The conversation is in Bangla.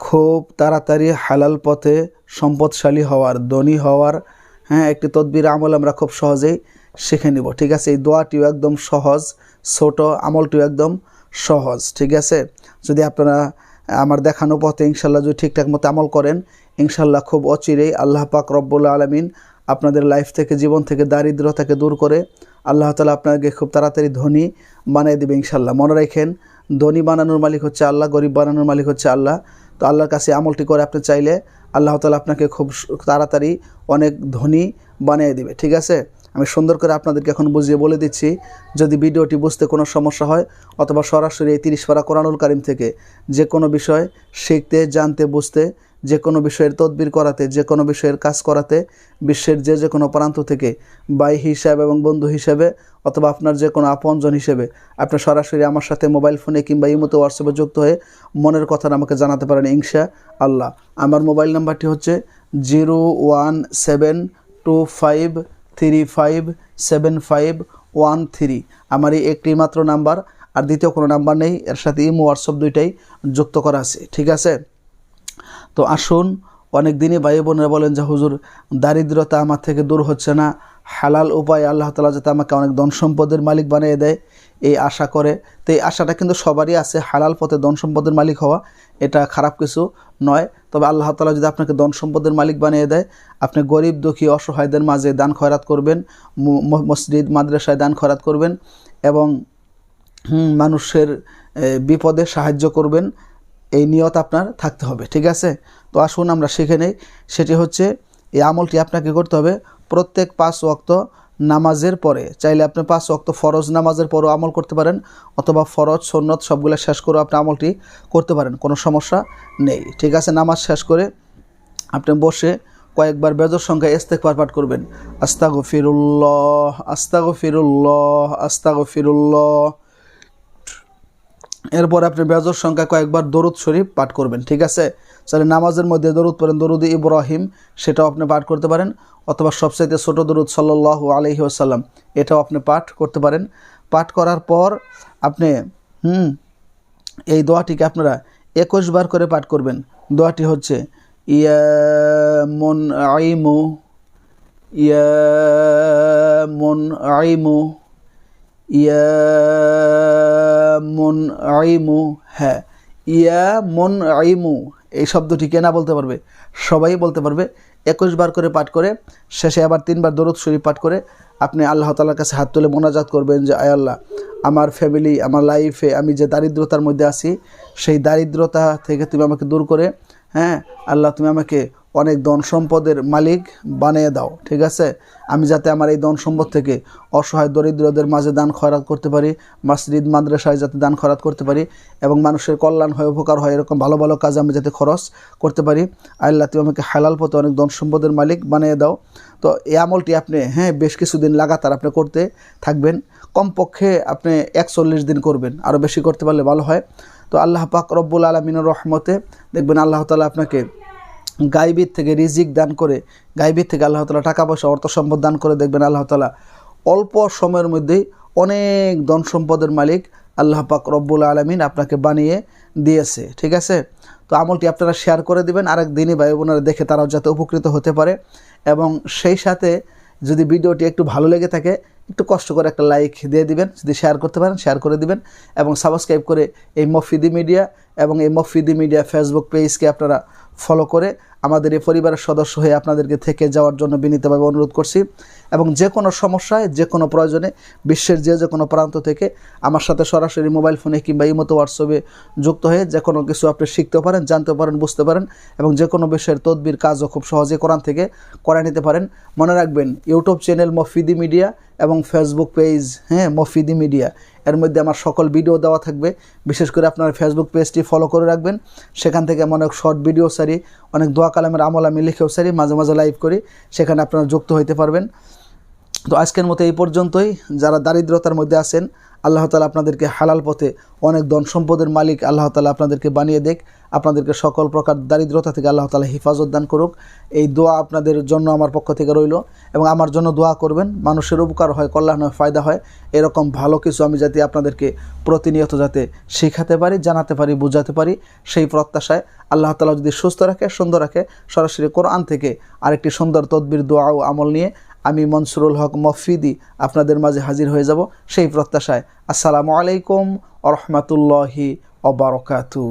খুব তাড়াতাড়ি হালাল পথে সম্পদশালী হওয়ার, ধনী হওয়ার হ্যাঁ একটি তদবির আমল আমরা খুব সহজেই শিখে নিব, ঠিক আছে? এই দোয়াটিও একদম সহজ, ছোট আমলটিও একদম সহজ, ঠিক আছে? যদি আপনারা আমার দেখানো পথে ইনশাল্লাহ যদি ঠিকঠাক মতো আমল করেন, ইনশাল্লাহ খুব অচিরেই আল্লাহ পাক রব্বুল আলমিন আপনাদের লাইফ থেকে, জীবন থেকে দারিদ্রতাকে দূর করে আল্লাহ তালা আপনাকে খুব তাড়াতাড়ি ধনী বানিয়ে দেবে ইনশাল্লাহ। মনে রাখেন, ধনী বানানোর মালিক হচ্ছে আল্লাহ, গরিব বানানোর মালিক হচ্ছে আল্লাহ। তো আল্লাহর কাছে আমলটি করে আপনি চাইলে আল্লাহ তালা আপনাকে খুব তাড়াতাড়ি অনেক ধনী বানিয়ে দেবে, ঠিক আছে? আমি সুন্দর করে আপনাদেরকে এখন বুঝিয়ে বলে দিচ্ছি, যদি ভিডিওটি বুঝতে কোনো সমস্যা হয় অথবা সরাসরি এই তিরিশ পারা কোরআনুল কারিম থেকে যে কোনো বিষয় শিখতে, জানতে, বুঝতে যে কোনো বিষয়ের তদবির করাতে, যে কোনো বিষয়ের কাজ করাতে, বিশ্বের যে যে কোনো প্রান্ত থেকে বাই হিসাবে এবং বন্ধু হিসেবে অথবা আপনার যে কোনো আপনজন হিসেবে আপনি সরাসরি আমার সাথে মোবাইল ফোনে কিংবা ইমতো হোয়াটসঅ্যাপে যুক্ত হয়ে মনের কথা আমাকে জানাতে পারেন ইনশা আল্লাহ। আমার মোবাইল নাম্বারটি হচ্ছে zero one seven two five three five seven five one three. আমার এই একটি মাত্র নাম্বার, আর দ্বিতীয় কোনো নাম্বার নেই, এর সাথে ইমো, হোয়াটসঅ্যাপ দুইটাই যুক্ত করা আছে। ঠিক আছে? তো আসুন, অনেক দিনই ভাই বোনেরা বলেন যে, হুজুর, দারিদ্রতা আমার থেকে দূর হচ্ছে না। হালাল উপায় আল্লাহ তালা যাতে আমাকে অনেক ধন সম্পদের মালিক বানিয়ে দেয়। এই আশা করে। তো এই আশাটা কিন্তু সবারই আছে, হালাল পথে ধন সম্পদের মালিক হওয়া। এটা খারাপ কিছু নয়। তবে আল্লাহ তালা যদি আপনাকে ধন সম্পদের মালিক বানিয়ে দেয়, আপনি গরিব, দুঃখী, অসহায়দের মাঝে দান খয়রাত করবেন মসজিদ, মাদ্রাসায় দান খয়রাত করবেন এবং মানুষের বিপদে সাহায্য করবেন। এই নিয়ত আপনার থাকতে হবে, ঠিক আছে? তো আসুন আমরা শিখে নেই। সেটি হচ্ছে, এই আমলটি আপনাকে করতে হবে প্রত্যেক পাঁচ ওয়াক্ত নামাজের পরে। চাইলে আপনি পাঁচ ওয়াক্ত ফরজ নামাজের পরও আমল করতে পারেন, অথবা ফরজ, সন্নত সবগুলো শেষ করে আপনি আমলটি করতে পারেন, কোনো সমস্যা নেই, ঠিক আছে? নামাজ শেষ করে আপনি বসে কয়েকবার বেজর সংখ্যায় ইস্তেকবার পাঠ করবেন। আস্তাগো ফিরুল্লাহ আস্তাগো ফিরুল্লাহ আস্তাগো ফিরুল্লাহ এরপর আপনি বেজর সংখ্যা কয়েকবার দরুদ শরীফ পাঠ করবেন, ঠিক আছে? তাহলে নামাজের মধ্যে দরুদ পড়েন, দরুদ ইব্রাহিম, সেটাও আপনি পাঠ করতে পারেন, অথবা সবচাইতে ছোটো দরুদ সাল্লাহ আলহি আসাল্লাম এটাও আপনি পাঠ করতে পারেন। পাঠ করার পর আপনি, হুম, এই দোয়াটিকে আপনারা একুশ বার করে পাঠ করবেন। দোয়াটি হচ্ছে, ইয়া মন আইমু ইয়া মন আইমু ইয়া মন আইমু হ্যাঁ ইয়া মন আইমু এই শব্দটি কেনা বলতে পারবে? সবাই বলতে পারবে। একুশ বার করে পাঠ করে, শেষে আবার তিনবার দরুদ শরীফ পাঠ করে, আপনি আল্লাহ তালার কাছে হাত তুলে মোনাজাত করবেন যে, আয় আল্লাহ, আমার ফ্যামিলি আমার লাইফে আমি যে দারিদ্রতার মধ্যে আছি, সেই দারিদ্রতা থেকে তুমি আমাকে দূর করে হ্যাঁ আল্লাহ তুমি আমাকে অনেক ধন সম্পদের মালিক বানিয়ে দাও, ঠিক আছে? আমি যাতে আমার এই ধন সম্পদ থেকে অসহায় দরিদ্রদের মাঝে দান খয়রাত করতে পারি, মসজিদ, মাদ্রাসায় যাতে দান খয়রাত করতে পারি এবং মানুষের কল্যাণ হয়, উপকার হয়, এরকম ভালো ভালো কাজে আমি যাতে খরচ করতে পারি। আল্লাহ তুমি আমাকে হালাল পথে অনেক ধন সম্পদের মালিক বানিয়ে দাও। তো এই আমলটি আপনি হ্যাঁ বেশ কিছুদিন লাগাতার আপনি করতে থাকবেন। কমপক্ষে আপনি একচল্লিশ দিন করবেন আরও বেশি করতে পারলে ভালো হয়। তো আল্লাহ পাক রব্বুল আলমিনের রহমতে দেখবেন আল্লাহ তালা আপনাকে গাইবির থেকে রিজিক দান করে, গাইবির থেকে আল্লাহ তালা টাকা পয়সা, অর্থ সম্পদ দান করে দেখবেন আল্লাহ তালা অল্প সময়ের মধ্যেই অনেক ধন সম্পদের মালিক আল্লাহ পাক রব্বুল আলমিন আপনাকে বানিয়ে দিয়েছে, ঠিক আছে? তো আমলটি আপনারা শেয়ার করে দিবেন, আরেক দিনই ভাই বোনেরা দেখে তারাও যাতে উপকৃত হতে পারে এবং সেই সাথে যদি ভিডিওটি একটু ভালো লেগে থাকে, একটু কষ্ট করে একটা লাইক দিয়ে দিবেন, যদি শেয়ার করতে পারেন শেয়ার করে দিবেন এবং সাবস্ক্রাইব করে এই মফিদি মিডিয়া এবং এই মফিদি মিডিয়া ফেসবুক পেজকে আপনারা ফলো করে আমাদের এই পরিবারের সদস্য হয়ে আপনাদেরকে থেকে যাওয়ার জন্য বিনীতভাবে অনুরোধ করছি এবং যে কোনো সমস্যায়, যে কোনো প্রয়োজনে, বিশ্বের যে যে কোনো প্রান্ত থেকে আমার সাথে সরাসরি মোবাইল ফোনে কিংবা ইমতো হোয়াটসঅ্যাপে যুক্ত হয়ে যে কোনো কিছু আপনি শিখতে পারেন, জানতে পারেন, বুঝতে পারেন এবং যে কোনো বিষয়ের তদবির, কাজও খুব সহজে কোরআন থেকে করে নিতে পারেন। মনে রাখবেন, ইউটিউব চ্যানেল মফিদি মিডিয়া এবং ফেসবুক পেজ হ্যাঁ মফিদি মিডিয়া। এর মধ্যে আমার সকল ভিডিও দেওয়া থাকবে। বিশেষ করে আপনার ফেসবুক পেজটি ফলো করে রাখবেন। সেখান থেকে আমি অনেক শর্ট ভিডিও সারি অনেক দোয়া কালামের আমল আমি লিখেও সারি মাঝে মাঝে লাইভ করি। সেখানে আপনারা যুক্ত হইতে পারবেন। তো আজকের মতো এই পর্যন্তই। যারা দারিদ্রতার মধ্যে আছেন, আল্লাহ তালা আপনাদেরকে হালাল পথে অনেক ধন সম্পদের মালিক আল্লাহ তালা আপনাদেরকে বানিয়ে দেখ। আপনাদেরকে সকল প্রকার দারিদ্রতা থেকে আল্লাহ তালা হেফাজত দান করুক। এই দোয়া আপনাদের জন্য আমার পক্ষ থেকে রইল এবং আমার জন্য দোয়া করবেন। মানুষের উপকার হয়, কল্যাণ হয়, ফায়দা হয়। এরকম ভালো কিছু আমি যাতে আপনাদেরকে প্রতিনিয়ত যাতে শেখাতে পারি, জানাতে পারি, বোঝাতে পারি, সেই প্রত্যাশায় আল্লাহ তালা যদি সুস্থ রাখে, সুন্দর রাখে, সরাসরি কোরআন থেকে আরেকটি সুন্দর তদবির, দোয়া ও আমল নিয়ে আমি মনসুরুল হক মফিদি আপনাদের মাঝে হাজির হয়ে যাব সেই প্রত্যাশায়। আসসালামু আলাইকুম আ রহমতুল্লাহি অবরকাতু